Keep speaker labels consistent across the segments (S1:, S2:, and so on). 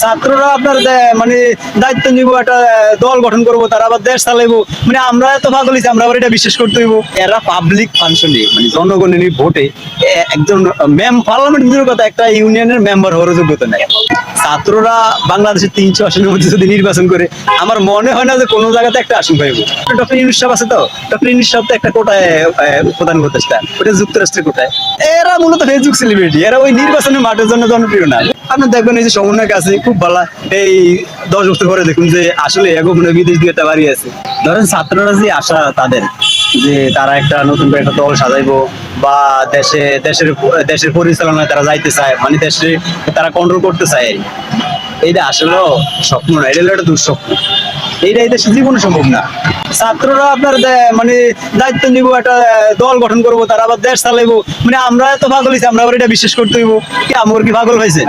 S1: ছাত্ররা আপনার মানে দায়িত্ব নিব একটা দল গঠন করব তারা আবার দেশ চালাইবো। মানে আমরা এত পাগল হইছি, আমরা আবার এটা বিশ্বাস করতে হইব। এরা পাবলিক ফাংশনে মানে জনগণের ভোটে একজন ম্যাম পার্লামেন্ট কথা একটা ইউনিয়নের মেম্বার হওয়ার যোগ্যতা নাই। ছাত্ররা বাংলাদেশের তিনশো আসনের মধ্যে যদি নির্বাচন করে আমার মনে হয় না যে কোনো জায়গাতে একটা আসন পাইব। ডক্টর ইউনুস সাহেব আছে তো? ডক্টর ইউনুস সাহেব তো একটা কোটায় প্রধান উপদেষ্টা ওটা যুক্তরাষ্ট্রের কোটায়। এরা মূলত ফেসবুক সেলিব্রিটি এরা ওই নির্বাচনের মাঠের জন্য জনপ্রিয় না। আপনি দেখবেন এই যে সমন্বয় আছে খুব ভালো এই দশ বছর পরে দেখুন যে আসলে এখন বিদেশ দিয়ে একটা বাড়ি আছে। ধরেন ছাত্ররা যে আশা তাদের, যে তারা একটা নতুন করে একটা দল সাজাইবো বা দেশে, দেশের দেশের পরিচালনায় তারা যাইতে চায় মানে দেশে তারা কন্ট্রোল করতে চায়। এইটা আসলেও স্বপ্ন না, এটা একটা দুঃস্বপ্ন। এইটা এই দেশে জীবনে সম্ভব না। ছাত্ররা আপনার মানে দায়িত্ব নিব একটা দল গঠন করব তারা আবার দেশ চালাইবো। মানে আমরা এত পাগল হইছি, আমরা আবার এটা বিশ্বাস করতে হইব কি আমার কি পাগল হয়েছে?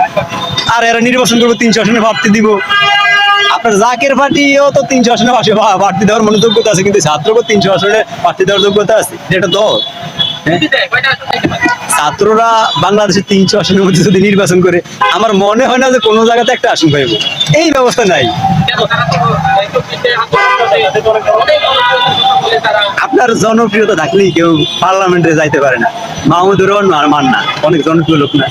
S1: আর এরা নির্বাচন করব তিনশো আসনে প্রার্থী দিব। আপনার জাকের পার্টিও তো তিনশো আসনে প্রার্থী দেওয়ার মনে যোগ্যতা আছে কিন্তু ছাত্রকে তিনশো আসনে প্রার্থী দেওয়ার যোগ্যতা আছে এটা দল। হ্যাঁ? ছাত্ররা বাংলাদেশের তিনশো আসনের মধ্যে যদি নির্বাচন করে আমার মনে হয় না যে কোনো জায়গাতে একটা আসন পাইব। এই ব্যবস্থা নাই। আপনার জনপ্রিয়তা থাকলেই কেউ পার্লামেন্টে যাইতে পারে না মাহমুদুর রহমান মান না অনেক জনপ্রিয় লোক না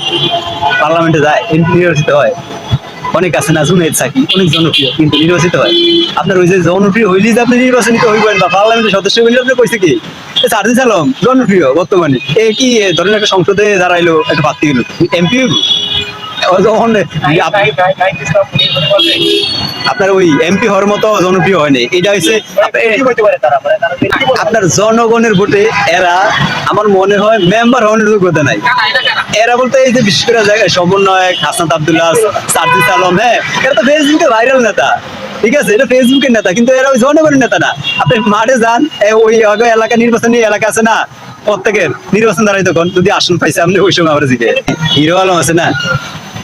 S1: পার্লামেন্টে যায় এমপি নির্বাচিত হয় অনেক আছে না জুনেদ সাকি অনেক জনপ্রিয় কিন্তু নির্বাচিত হয় আপনার ওই যে জনপ্রিয় হইলেই যে আপনি নির্বাচনিত হইবেন বা পার্লামেন্টের সদস্য হইলে আপনি কইছে কি সার্জিস আলম জনপ্রিয় বর্তমানে এ কি ধরেন একটা সংসদে দাঁড়াইলো একটা প্রার্থী হইল এমপি হইল যখন আপনার ওই এমপি হওয়ার মতো জনপ্রিয় হয়নি। এটা হচ্ছে আপনার জনগণের ভোটে এরা আমার মনে হয় মেম্বার হওয়ার যোগ্যতা নাই। এরা বলতে এই যে বিশেষ করে জায়গায় সমন্বয়ক হাসান আব্দুল্লাহ সার্জিস আলম হ্যাঁ এরা তো ফেসবুকে ভাইরাল নেতা। ঠিক আছে এটা ফেসবুকের নেতা কিন্তু এরা ওই জনগণের নেতা না। আপনি মাঠে যান ওই আগে এলাকা নির্বাচনী এলাকা আছে না প্রত্যেকের নির্বাচন দাঁড়াই তখন। যদি আসন পাইছে আপনি ওই সময় আমরা জিগে হিরো আলম আছে না?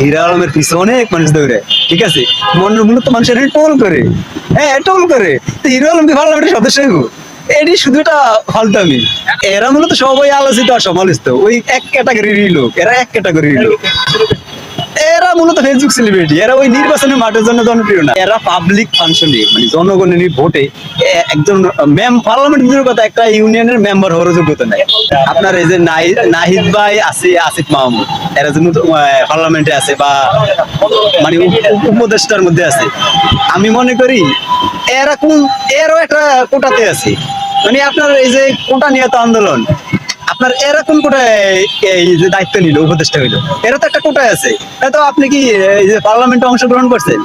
S1: হিরো আলমের পিছনে অনেক মানুষ দৌড়ে, ঠিক আছে? মন মূলত মানুষের টোল করে। হ্যাঁ টোল করে। তো হিরো আলমকে পার্লামেন্টের সদস্য এটি শুধু একটা ফালতামি। এরা মূলত সবাই আলোচিত আর সমালোচিত। ওই এক ক্যাটাগরির লোক, এরা এক ক্যাটাগরির লোক। এরা মূলত ফেসবুক সেলিব্রিটি এরা ওই নির্বাচনের মাঠের জন্য জনপ্রিয় না। এরা পাবলিক ফাংশনে মানে জনগণের ভোটে একজন ম্যাম পার্লামেন্ট দূরের কথা একটা ইউনিয়নের মেম্বার হওয়ার যোগ্যতা নাই। আপনার এই যে নাহিদ ভাই আছে, আসিফ মাহমুদ। এরা যে পার্লামেন্টে আছে বা মানে উপ- উপ- উপদেষ্টার মধ্যে আছে। আমি মনে করি, এরা কোন, এরও একটা কোটাতে আছে। মানে আপনার এই যে কোটা নিহত আন্দোলন আপনার এরকম কোটায় এই যে দায়িত্ব নিল উপদেষ্টা হইল? এরা তো একটা কোটায় আছে। তা আপনি কি এই যে পার্লামেন্টে অংশগ্রহণ করছেন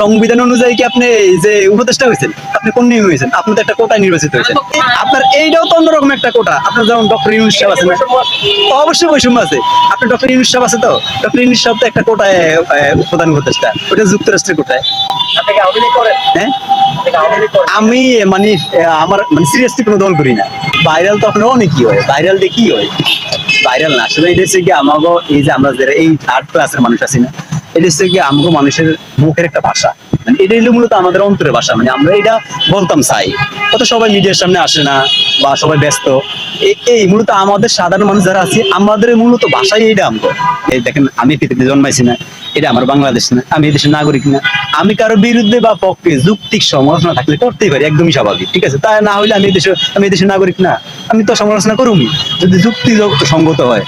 S1: সংবিধান অনুযায়ী কি আপনি যে উপদেষ্টা হয়েছেন আপনি কোন নিয়মে হয়েছেন আপনি তো একটা কোটায় নির্বাচিত হয়েছেন আপনার এইটাও তো অন্যরকম একটা কোটা। আপনার যেমন ডক্টর ইউনুস সাহেব আছে না অবশ্যই বৈষম্য আছে। আপনার ডক্টর ইউনুস সাহেব আছে তো? ডক্টর ইউনুস সাহেব তো একটা কোটায় প্রধান উপদেষ্টা। ওটা যুক্তরাষ্ট্রের কোটায়। হ্যাঁ? আমি মানে আমার মানে সিরিয়াসলি কোনো দল করি না। ভাইরাল তখন অনেক কি হয়? ভাইরাল দিয়ে কি হয়? ভাইরাল না। আসলে এটা হচ্ছে কি আমাকে এই যে আমরা যারা এই থার্ড ক্লাসের মানুষ আছি না, এটা হচ্ছে কি আমাকে মানুষের মুখের একটা ভাষা। এটা হলো মূলত আমাদের অন্তরের ভাষা মানে আমরা এটা বলতাম চাই। কত সবাই মিডিয়ার সামনে আসে না বা সবাই ব্যস্ত। এই মূলত আমাদের সাধারণ মানুষ যারা আছে, আমাদের মূলত ভাষাই এটা আমগো এই দেখেন, আমি পৃথিবীতে জন্মাইছি না, এটা আমার বাংলাদেশ না, আমি এই দেশের নাগরিক না। আমি কারও বিরুদ্ধে বা পক্ষে যুক্তিক সমালোচনা থাকলে করতেই পারি, একদমই স্বাভাবিক, ঠিক আছে? তাই না হইলে আমি এই দেশের, আমি এই দেশের নাগরিক না। আমি তো সমালোচনা করুমি যদি যুক্তি সঙ্গত হয়